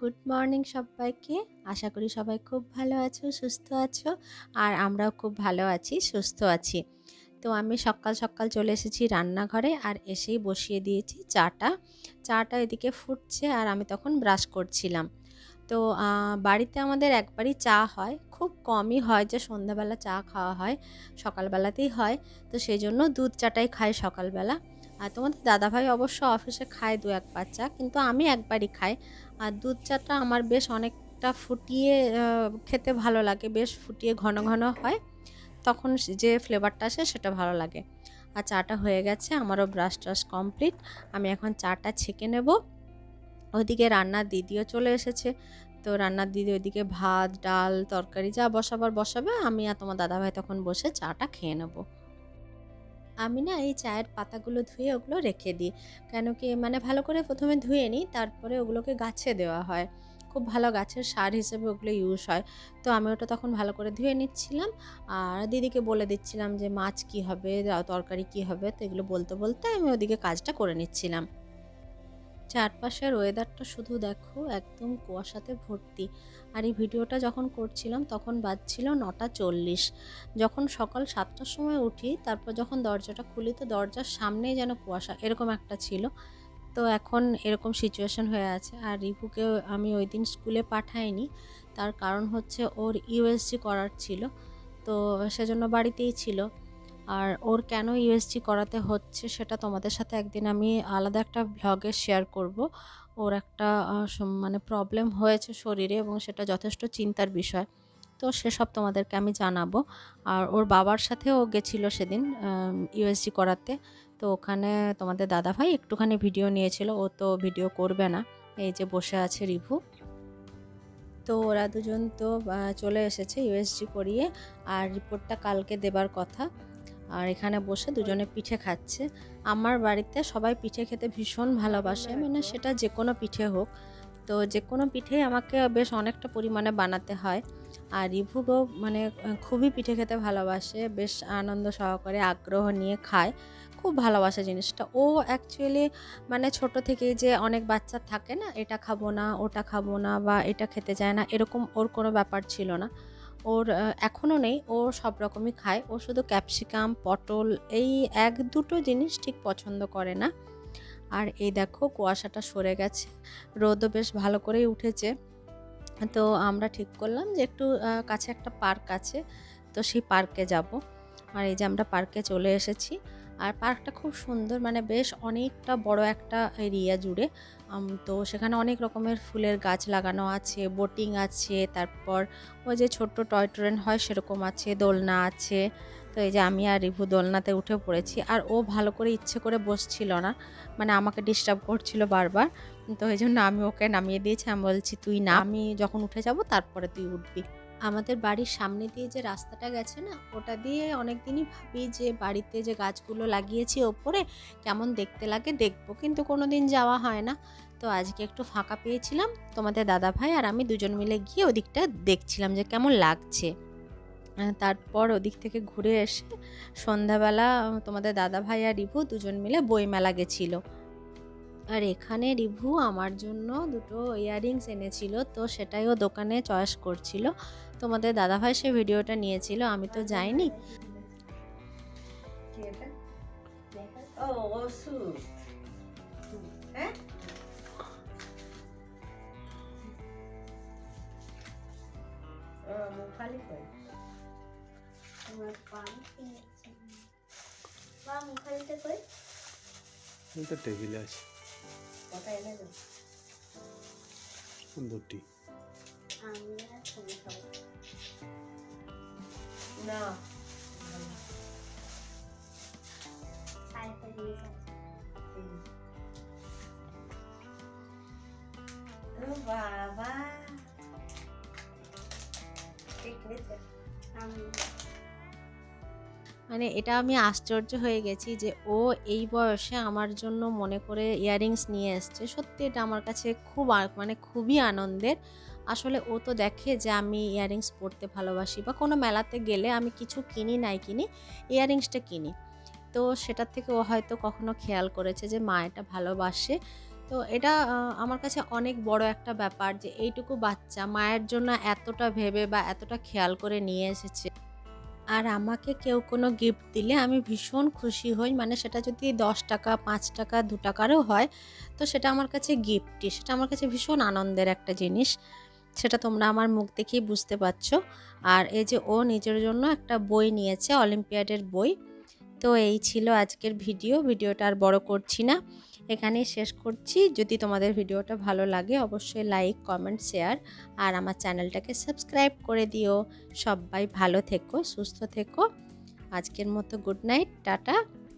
Good morning সবাইকে। আশা করি সবাই খুব ভালো আছো, সুস্থ আছো, আর আমরাও খুব ভালো আছি, সুস্থ আছি। তো আমি সকাল সকাল চলে এসেছি রান্নাঘরে আর এসেই বসিয়ে দিয়েছি চাটা। চাটা এদিকে ফুটছে আর আমি তখন ব্রাশ করছিলাম। তো বাড়িতে আমাদের একবারই চা হয়। খুব কমই হয় যে সন্ধ্যাবেলা চা খাওয়া হয়, সকালবেলাতেই হয়। তো সেই জন্য দুধ চাটাই খাই সকালবেলা। আর তোমাদের দাদাভাই অবশ্য অফিসে খায় দু একবার চা, কিন্তু আমি একবারই খাই। আর দুধ চাটা আমার বেশ অনেকটা ফুটিয়ে খেতে ভালো লাগে, বেশ ফুটিয়ে ঘন ঘন হয়। তখন যে ফ্লেভারটা আসে সেটা ভালো লাগে। আর চাটা হয়ে গেছে, আমারও ব্রাশ ট্রাশ কমপ্লিট। আমি এখন চাটা ছেঁকে নেব। ওইদিকে রান্নার দিদিও চলে এসেছে। তো রান্নার দিদি ওইদিকে ভাত, ডাল, তরকারি যা বসাবার বসাবে, আমি আর তোমার দাদাভাই তখন বসে চাটা খেয়ে নেব। আমি না এই চায়ের পাতাগুলো ধুয়ে ওগুলো রেখে দিই। কেন কি মানে ভালো করে প্রথমে ধুয়ে নিই, তারপরে ওগুলোকে গাছে দেওয়া হয়। খুব ভালো গাছের সার হিসেবে ওগুলো ইউজ হয়। তো আমি ওটা তখন ভালো করে ধুয়ে নিচ্ছিলাম। আর দিদিকে বলে দিচ্ছিলাম যে মাছ কি হবে তরকারি কি হবে, তো এগুলো বলতে বলতে আমি ওদিকে কাজটা করে নিচ্ছিলাম। চারপাশের ওয়েদারটা শুধু দেখো, একদম কুয়াশাতে ভর্তি। আর এই ভিডিওটা যখন করছিলাম, তখন বাজছিল নটা চল্লিশ। যখন সকাল সাতটার সময় উঠি, তারপর যখন দরজাটা খুলি, তো দরজার সামনেই যেন কুয়াশা, এরকম একটা ছিল। তো এখন এরকম সিচুয়েশন হয়ে আছে। আর রিপুকে আমি ওই দিন স্কুলে পাঠাইনি। তার কারণ হচ্ছে ওর ইউএসজি করার ছিল। তো সেজন্য বাড়িতেই ছিল। আর ওর কেন ইউএসজি করাতে হচ্ছে সেটা তোমাদের সাথে একদিন আমি আলাদা একটা ভ্লগে শেয়ার করব। ওর একটা মানে প্রবলেম হয়েছে শরীরে এবং সেটা যথেষ্ট চিন্তার বিষয়। তো সেসব তোমাদেরকে আমি জানাব। আর ওর বাবার সাথেও গেছিল সেদিন ইউএসজি করাতে। তো ওখানে তোমাদের দাদাভাই একটুখানি ভিডিও নিয়েছিল। ও তো ভিডিও করবে না। এই যে বসে আছে রিভু। তো ওরা দুজন তো চলে এসেছে ইউএসজি করিয়ে। আর রিপোর্টটা কালকে দেবার কথা। আর এখানে বসে দুজনে পিঠে খাচ্ছে। আমার বাড়িতে সবাই পিঠে খেতে ভীষণ ভালোবাসে মানে সেটা যে কোনো পিঠে হোক। তো যে কোনো পিঠেই আমাকে বেশ অনেকটা পরিমাণে বানাতে হয়। আর রিভুগো মানে খুবই পিঠে খেতে ভালোবাসে, বেশ আনন্দ সহকারে, আগ্রহ নিয়ে খায়। খুব ভালোবাসে জিনিসটা। ও অ্যাকচুয়ালি মানে ছোট থেকেই যে অনেক বাচ্চা থাকে না, এটা খাব না, ওটা খাব না বা এটা খেতে চায় না, এরকম ওর কোনো ব্যাপার ছিল না। ওর এখনও নেই। ও সব রকমই খায়। ও শুধু ক্যাপসিকাম, পটল, এই এক দুটো জিনিস ঠিক পছন্দ করে না। আর এই দেখো কুয়াশাটা সরে গেছে। রোদও বেশ ভালো করেই উঠেছে। তো আমরা ঠিক করলাম যে একটু কাছে একটা পার্ক আছে। তো সেই পার্কে যাব। আর এই যে আমরা পার্কে চলে এসেছি। আর পার্কটা খুব সুন্দর মানে বেশ অনেকটা বড় একটা এরিয়া জুড়ে। তো সেখানে অনেক রকমের ফুলের গাছ লাগানো আছে, বোটিং আছে, তারপর ওই যে ছোট্ট টয় ট্রেন হয় সেরকম আছে, দোলনা আছে। তো এই যে আমি আর রিভু দোলনাতে উঠে পড়েছি, আর ও ভালো করে ইচ্ছে করে বসছিল না মানে আমাকে ডিস্টার্ব করছিল বারবার। তো এই জন্য আমি ওকে নামিয়ে দিয়েছি, আমি বলছি, তুই না, আমি যখন উঠে যাব তারপরে তুই উঠবি। আমাদের বাড়ির সামনে দিয়ে যে রাস্তাটা গেছে না, ওটা দিয়ে অনেক দিনই ভাবি যে বাড়িতে যে গাছগুলো লাগিয়েছি ওপরে, কেমন দেখতে লাগে দেখব। কিন্তু কোনো দিন যাওয়া হয় না। তো আজকে একটু ফাঁকা পেয়েছিলাম তোমাদের দাদা ভাই আর আমি দুজন মিলে গিয়ে ওদিকটা দেখছিলাম যে কেমন লাগছে। তারপর ওদিক থেকে ঘুরে এসে সন্ধ্যাবেলা তোমাদের দাদা ভাই আর রিভু দুজন মিলে বইমেলা গেছিল। আর এখানে রিভু আমার জন্য দুটো ইয়াররিংস এনেছিল তো সেটাই ও দোকানে চয়েস করছিল। তোমাদের দাদাভাই সে ভিডিওটা নিয়েছিল আমি তো যাইনি। কি ও ওষুধ হ্যাঁ? ও মুখালি কই তোমার পান কিনেছি বা মুখালিতে কই এই টেবিলে আছে। দুটি আমি আর তুমি খাব না আরেকটা জিনিস আছে ও বাবা ঠিক হয়েছে আমি মানে এটা আমি আশ্চর্য হয়ে গেছি যে, ও এই বয়সে আমার জন্য মনে করে ইয়াররিংস নিয়ে এসছে। সত্যি এটা আমার কাছে খুব মানে খুবই আনন্দের। আসলে ও তো দেখে যে আমি ইয়াররিংস পরতে ভালোবাসি বা কোনো মেলাতে গেলে আমি কিছু কিনি নাই কিনি ইয়াররিংসটা কিনি। তো সেটার থেকে ও হয়তো কখনো খেয়াল করেছে যে, মা, এটা ভালোবাসে। তো এটা আমার কাছে অনেক বড় একটা ব্যাপার যে, এইটুকু বাচ্চা মায়ের জন্য এতটা ভেবে বা এতটা খেয়াল করে নিয়ে এসেছে। আর আমাকে কেউ কোনো গিফট দিলে আমি ভীষণ খুশি হই। মানে সেটা যদি দশ টাকা, পাঁচ টাকা, দু টাকারও হয়, তো সেটা আমার কাছে গিফটই সেটা আমার কাছে ভীষণ আনন্দের একটা জিনিস। সেটা তোমরা আমার মুখ দেখেই বুঝতে পারছ। আর এই যে ও নিজের জন্য একটা বই নিয়েছে অলিম্পিয়াডের বই। তো এই ছিল আজকের ভিডিও ভিডিওটা আর বড় করছি না। এখানেই শেষ করছি। যদি তোমাদের ভিডিওটা ভালো লাগে, অবশ্যই লাইক কমেন্ট শেয়ার আর আমার চ্যানেলটাকে সাবস্ক্রাইব করে দিও। সবাই ভালো থেকো, সুস্থ থেকো। আজকের মতো গুড নাইট টাটা।